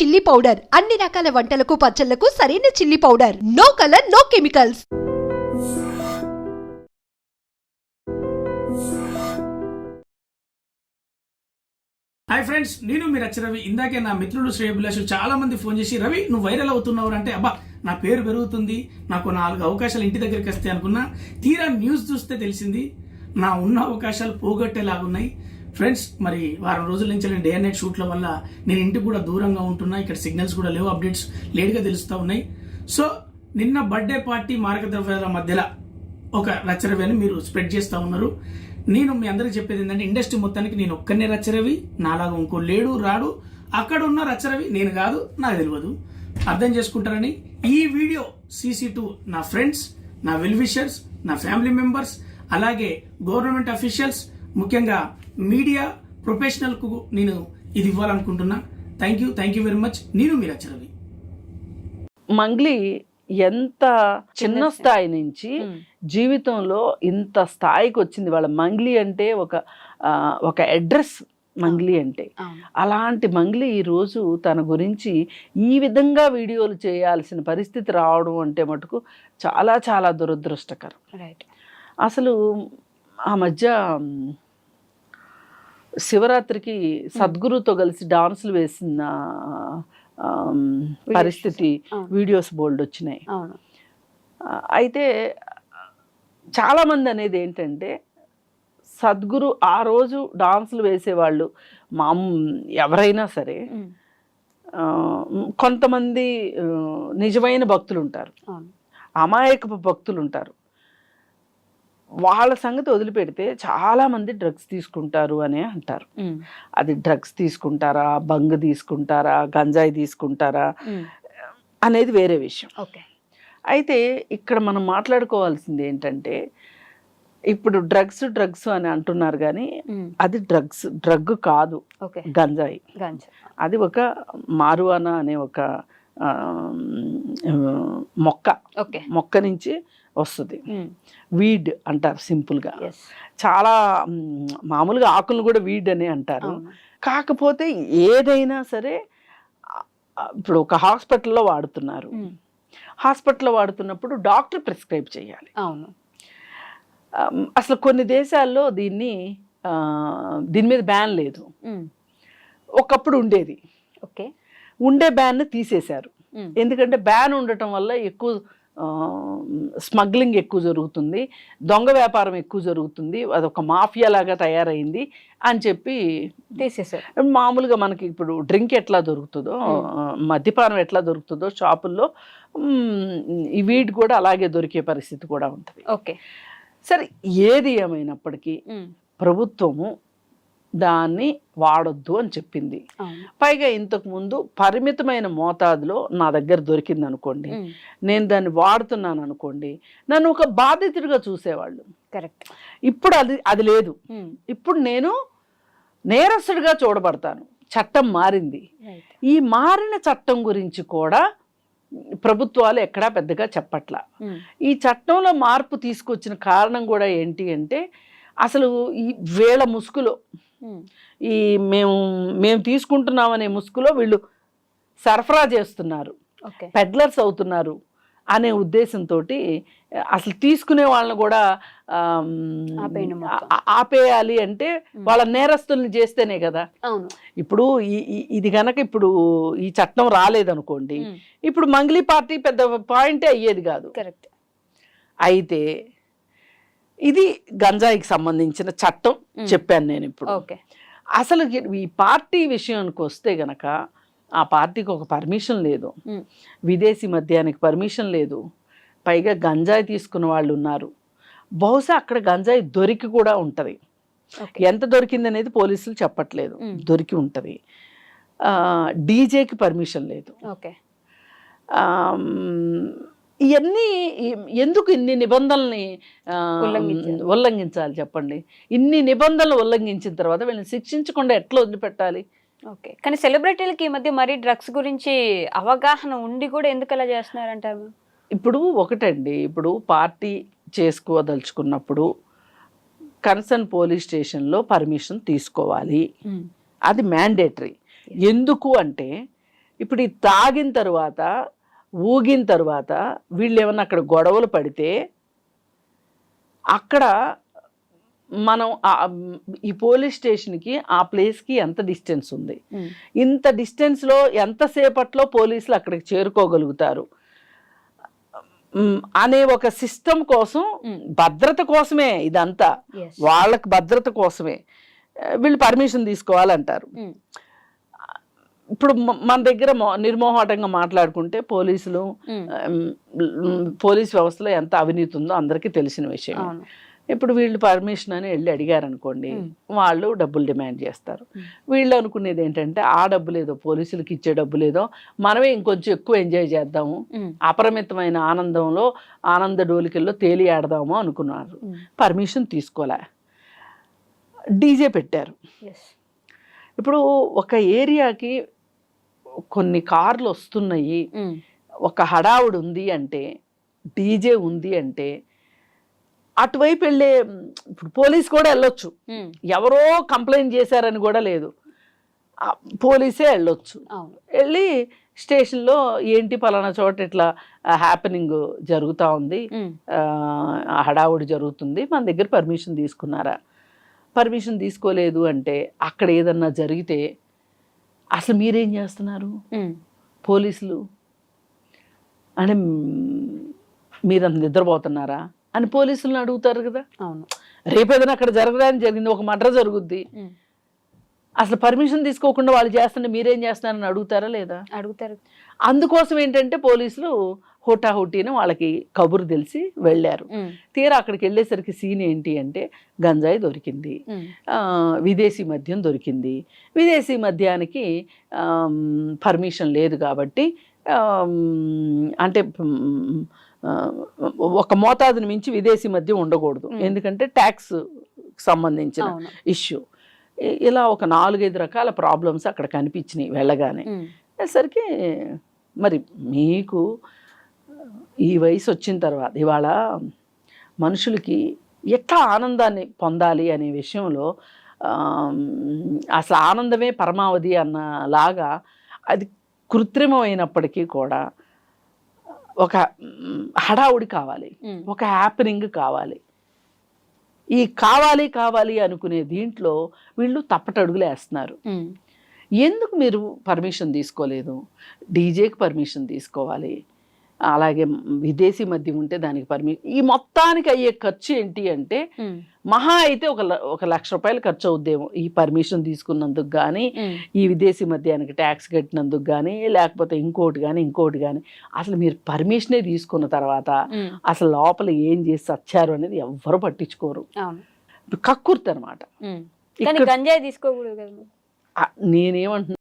Chilli powder అన్ని రకాల వంటలకు పచ్చళ్ళకు సరైన chilli powder no colour no chemicals hi friends నేను మీరు రచ్చ రవి. ఇందాకే నా మిత్రుడు శ్రేయభిలాషులు చాలా మంది ఫోన్ చేసి రవి నువ్వు వైరల్ అవుతున్నావు అంటే అబ్బా నా పేరు పెరుగుతుంది. నాకు నాలుగు అవకాశాలు ఇంటి దగ్గరికి వస్తాయి అనుకున్నా. తీరా న్యూస్ చూస్తే తెలిసింది నా ఉన్న అవకాశాలు పోగొట్టేలాగున్నాయి. ఫ్రెండ్స్ మరి వారం రోజుల నుంచి నేను డే అండ్ నైట్ షూట్ల వల్ల నేను ఇంటికి కూడా దూరంగా ఉంటున్నా. ఇక్కడ సిగ్నల్స్ కూడా లేవు అప్డేట్స్ లేట్గా తెలుస్తూ ఉన్నాయి. సో నిన్న బర్త్డే పార్టీ మార్గద్రవ్యాల మధ్యలో ఒక రచ్చరవి అని మీరు స్ప్రెడ్ చేస్తూ ఉన్నారు. నేను మీ అందరికి చెప్పేది ఏంటంటే ఇండస్ట్రీ మొత్తానికి నేను ఒక్కనే రచ్చరవి నాలాగా ఇంకో లేడు రాడు. అక్కడ ఉన్న రచ్చరవి నేను కాదు నాకు తెలియదు. అర్థం చేసుకుంటారని ఈ వీడియో సీసీ టూ నా ఫ్రెండ్స్ నా వెల్విషర్స్ నా ఫ్యామిలీ మెంబర్స్ అలాగే గవర్నమెంట్ అఫీషియల్స్ ముఖ్యంగా మీడియా ప్రొఫెషనల్కు నేను ఇది ఇవ్వాలనుకుంటున్నా. Thank you thank you very much నేను మీ రచ్చరవి మంగ్లీ ఎంత చిన్న స్థాయి నుంచి జీవితంలో ఇంత స్థాయికి వచ్చింది. వాళ్ళ మంగ్లీ అంటే ఒక ఒక అడ్రస్ మంగ్లీ అంటే. అలాంటి మంగ్లీ ఈరోజు తన గురించి ఈ విధంగా వీడియోలు చేయాల్సిన పరిస్థితి రావడం అంటే మటుకు చాలా చాలా దురదృష్టకరం. రైట్ అసలు ఆ మధ్య శివరాత్రికి సద్గురుతో కలిసి డాన్సులు వేసిన పరిస్థితి. వీడియోస్ బోల్డ్ వచ్చినాయి. అయితే చాలామంది అనేది ఏంటంటే సద్గురు ఆ రోజు డాన్సులు వేసేవాళ్ళు మా ఎవరైనా సరే కొంతమంది నిజమైన భక్తులు ఉంటారు. అమాయకపు భక్తులు ఉంటారు. వాళ్ళ సంగతి వదిలిపెడితే చాలామంది డ్రగ్స్ తీసుకుంటారు అని అంటారు. అది డ్రగ్స్ తీసుకుంటారా బంగ్ తీసుకుంటారా గంజాయి తీసుకుంటారా అనేది వేరే విషయం. ఓకే. అయితే ఇక్కడ మనం మాట్లాడుకోవాల్సింది ఏంటంటే ఇప్పుడు డ్రగ్స్ డ్రగ్స్ అని అంటున్నారు కానీ అది డ్రగ్స్ డ్రగ్ కాదు. గంజాయి. గంజ అది ఒక మారువానా అనే ఒక మొక్క. ఓకే. మొక్క నుంచి వస్తుంది. వీడ్ అంటారు సింపుల్గా. చాలా మామూలుగా ఆకులను కూడా వీడ్ అని అంటారు. కాకపోతే ఏదైనా సరే ఇప్పుడు ఒక హాస్పిటల్లో వాడుతున్నారు. హాస్పిటల్లో వాడుతున్నప్పుడు డాక్టర్ ప్రిస్క్రైబ్ చేయాలి. అవును. అసలు కొన్ని దేశాల్లో దీన్ని దీని మీద బ్యాన్ లేదు. ఒకప్పుడు ఉండేది. ఓకే. ఉండే బ్యాన్ తీసేశారు. ఎందుకంటే బ్యాన్ ఉండటం వల్ల ఎక్కువ స్మగ్లింగ్ ఎక్కువ జరుగుతుంది దొంగ వ్యాపారం ఎక్కువ జరుగుతుంది అదొక మాఫియా లాగా తయారైంది అని చెప్పి తీసేశారు. మామూలుగా మనకి ఇప్పుడు డ్రింక్ ఎట్లా దొరుకుతుందో మద్యపానం ఎట్లా దొరుకుతుందో షాపుల్లో ఈ వీడ్ కూడా అలాగే దొరికే పరిస్థితి కూడా ఉంటుంది. ఓకే. సరే ఏది ఏమైనప్పటికీ ప్రభుత్వము దాన్ని వాడొద్దు అని చెప్పింది. పైగా ఇంతకు ముందు పరిమితమైన మోతాదులో నా దగ్గర దొరికింది అనుకోండి. నేను దాన్ని వాడుతున్నాను అనుకోండి నన్ను ఒక బాధితుడిగా చూసేవాళ్ళు. కరెక్ట్. ఇప్పుడు అది అది లేదు. ఇప్పుడు నేను నేరస్తుడిగా చూడబడతాను. చట్టం మారింది. ఈ మారిన చట్టం గురించి కూడా ప్రభుత్వాలు ఎక్కడా పెద్దగా చెప్పట్లా. ఈ చట్టంలో మార్పు తీసుకొచ్చిన కారణం కూడా ఏంటి అంటే అసలు ఈ వేళ ముసుగులో ఈ మేము మేము తీసుకుంటున్నామనే ముసుగులో వీళ్ళు సరఫరా చేస్తున్నారు. పెడ్లర్స్ అవుతున్నారు అనే ఉద్దేశంతో అసలు తీసుకునే వాళ్ళని కూడా ఆపేయాలి అంటే వాళ్ళ నేరస్తుల్ని చేస్తేనే కదా. ఇప్పుడు ఇది గనక ఇప్పుడు ఈ చట్టం రాలేదనుకోండి ఇప్పుడు మంగ్లీ పార్టీ పెద్ద పాయింటే అయ్యేది కాదు. కరెక్ట్. అయితే ఇది గంజాయికి సంబంధించిన చట్టం. చెప్పాను నేను ఇప్పుడు. ఓకే. అసలు ఈ పార్టీ విషయానికి వస్తే గనక ఆ పార్టీకి ఒక పర్మిషన్ లేదు. విదేశీ మద్యానికి పర్మిషన్ లేదు. పైగా గంజాయి తీసుకున్న వాళ్ళు ఉన్నారు. బహుశా అక్కడ గంజాయి దొరికి కూడా ఉంటుంది. ఎంత దొరికింది అనేది పోలీసులు చెప్పట్లేదు. దొరికి ఉంటుంది. డీజేకి పర్మిషన్ లేదు. ఓకే. ఇవన్నీ ఎందుకు ఇన్ని నిబంధనల్ని. ఉల్లంఘించాలి చెప్పండి? ఇన్ని నిబంధనలు ఉల్లంఘించిన తర్వాత వీళ్ళని శిక్షించకుండా ఎట్లా వదిలిపెట్టాలి? ఓకే. కానీ సెలబ్రిటీలకి ఈ మధ్య మరీ డ్రగ్స్ గురించి అవగాహన ఉండి కూడా ఎందుకు అలా చేస్తున్నారంటారు ఇప్పుడు ఒకటండి. ఇప్పుడు పార్టీ చేసుకోదలుచుకున్నప్పుడు కన్సర్న్ పోలీస్ స్టేషన్లో పర్మిషన్ తీసుకోవాలి. అది మ్యాండేటరీ. ఎందుకు అంటే ఇప్పుడు ఈ తాగిన తర్వాత ఊగిన తర్వాత వీళ్ళు ఏమన్నా అక్కడ గొడవలు పడితే అక్కడ మనం ఈ పోలీస్ స్టేషన్కి ఆ ప్లేస్కి ఎంత డిస్టెన్స్ ఉంది. ఇంత డిస్టెన్స్లో ఎంతసేపట్లో పోలీసులు అక్కడికి చేరుకోగలుగుతారు అనే ఒక సిస్టమ్ కోసం. భద్రత కోసమే ఇదంతా. వాళ్ళకి భద్రత కోసమే వీళ్ళు పర్మిషన్ తీసుకోవాలంటారు. ఇప్పుడు మన దగ్గర నిర్మోహటంగా మాట్లాడుకుంటే పోలీసులు పోలీస్ వ్యవస్థలో ఎంత అవినీతి ఉందో అందరికీ తెలిసిన విషయం ఇప్పుడు వీళ్ళు పర్మిషన్ అని వెళ్ళి అడిగారు అనుకోండి. వాళ్ళు డబ్బులు డిమాండ్ చేస్తారు. వీళ్ళు అనుకునేది ఏంటంటే ఆ డబ్బు లేదో పోలీసులకి ఇచ్చే డబ్బు లేదో మనమే ఇంకొంచెం ఎక్కువ ఎంజాయ్ చేద్దాము. అపరిమితమైన ఆనందంలో ఆనంద డోలికల్లో తేలి ఆడదాము అనుకున్నారు. పర్మిషన్ తీసుకోలే డీజే పెట్టారు. ఇప్పుడు ఒక ఏరియాకి కొన్ని కార్లు వస్తున్నాయి. ఒక హడావుడు ఉంది అంటే డీజే ఉంది అంటే అటువైపు వెళ్ళే ఇప్పుడు పోలీస్ కూడా వెళ్ళొచ్చు. ఎవరో కంప్లైంట్ చేశారని కూడా లేదు. పోలీసే వెళ్ళొచ్చు. వెళ్ళి స్టేషన్లో ఏంటి పలానా చోట ఇట్లా హ్యాపెనింగ్ జరుగుతూ ఉంది. హడావుడి జరుగుతుంది. మన దగ్గర పర్మిషన్ తీసుకున్నారా? పర్మిషన్ తీసుకోలేదు అంటే అక్కడ ఏదన్నా జరిగితే అసలు మీరేం చేస్తున్నారు. పోలీసులు. అని మ్, మీరంత నిద్రపోతున్నారా? అని పోలీసులను అడుగుతారు కదా. అవును. రేపు ఏదైనా అక్కడ జరగడానికి జరిగింది ఒక మర్డర్ జరుగుద్ది. అసలు పర్మిషన్ తీసుకోకుండా వాళ్ళు చేస్తుంటే మీరేం చేస్తున్నారని అడుగుతారా లేదా? అడుగుతారు. అందుకోసం ఏంటంటే పోలీసులు హుటాహుటీని వాళ్ళకి కబురు తెలిసి వెళ్ళారు. తీరా అక్కడికి వెళ్ళేసరికి సీన్ ఏంటి అంటే గంజాయి దొరికింది. విదేశీ మద్యం దొరికింది. విదేశీ మద్యానికి పర్మిషన్ లేదు కాబట్టి అంటే ఒక మోతాదుని మించి విదేశీ మద్యం ఉండకూడదు. ఎందుకంటే ట్యాక్స్ సంబంధించిన ఇష్యూ. ఇలా ఒక నాలుగైదు రకాల ప్రాబ్లమ్స్ అక్కడ కనిపించినాయి వెళ్ళగానే. సరికి మరి మీకు ఈ వయసు వచ్చిన తర్వాత ఇవాళ మనుషులకి ఎట్లా ఆనందాన్ని పొందాలి అనే విషయంలో అసలు ఆనందమే పరమావధి అన్నలాగా అది కృత్రిమమైనప్పటికీ కూడా ఒక హడావుడి కావాలి. ఒక హ్యాపెనింగ్ కావాలి. ఈ కావాలి కావాలి అనుకునే దీంట్లో వీళ్ళు తప్పటడుగులు వేస్తున్నారు. ఎందుకు మీరు పర్మిషన్ తీసుకోలేదు? డీజేకి పర్మిషన్ తీసుకోవాలి. అలాగే విదేశీ మద్యం ఉంటే దానికి పర్మిషన్ ఈ మొత్తానికి అయ్యే ఖర్చు ఏంటి అంటే. మహా అయితే ఒక ఒక లక్ష రూపాయలు ఖర్చు అవుద్దేమో ఈ పర్మిషన్ తీసుకున్నందుకు కానీ. ఈ విదేశీ మద్యానికి ట్యాక్స్ కట్టినందుకు కానీ లేకపోతే ఇంకోటి కానీ ఇంకోటి కానీ అసలు మీరు పర్మిషనే తీసుకున్న తర్వాత. అసలు లోపల ఏం చేసి వచ్చారు అనేది ఎవ్వరు పట్టించుకోరు కక్కుర్తి అనమాట గంజాయి తీసుకోకూడదు నేనేమంటున్నా